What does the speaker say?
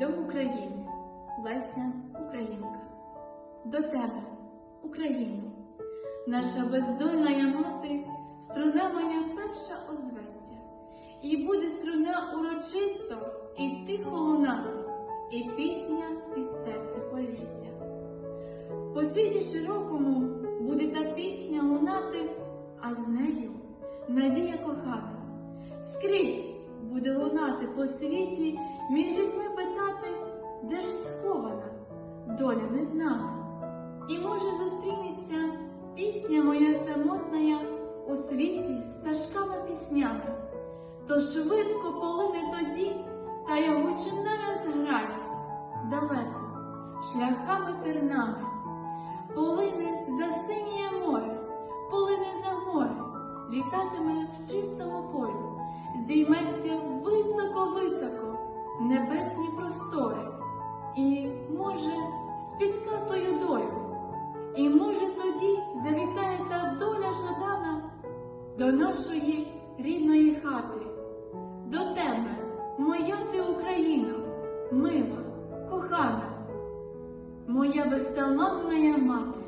До України, Леся Українка, до тебе, Україно, наша бездольна я мати, струна моя перша озветься, і буде струна урочисто і тихо лунати, і пісня від серця полється. По світі широкому буде та пісня лунати, а з нею надія кохана. Скрізь буде лунати по світі, між людьми питати, де ж схована? Доля незнана. І може зустрінеться пісня моя самотная у світі стежками піснями, то швидко полине тоді, та його чиная зграє далеко, шляхами тернами, полине за синє море, полине за море, літатиме в чистому полю, здійметься високо-високо, небесні простори, і, може, спітка тою долю, і, може, тоді завітає та доля жадана до нашої рідної хати, до тебе, моя ти Україна, мила, кохана, моя безталанна мати.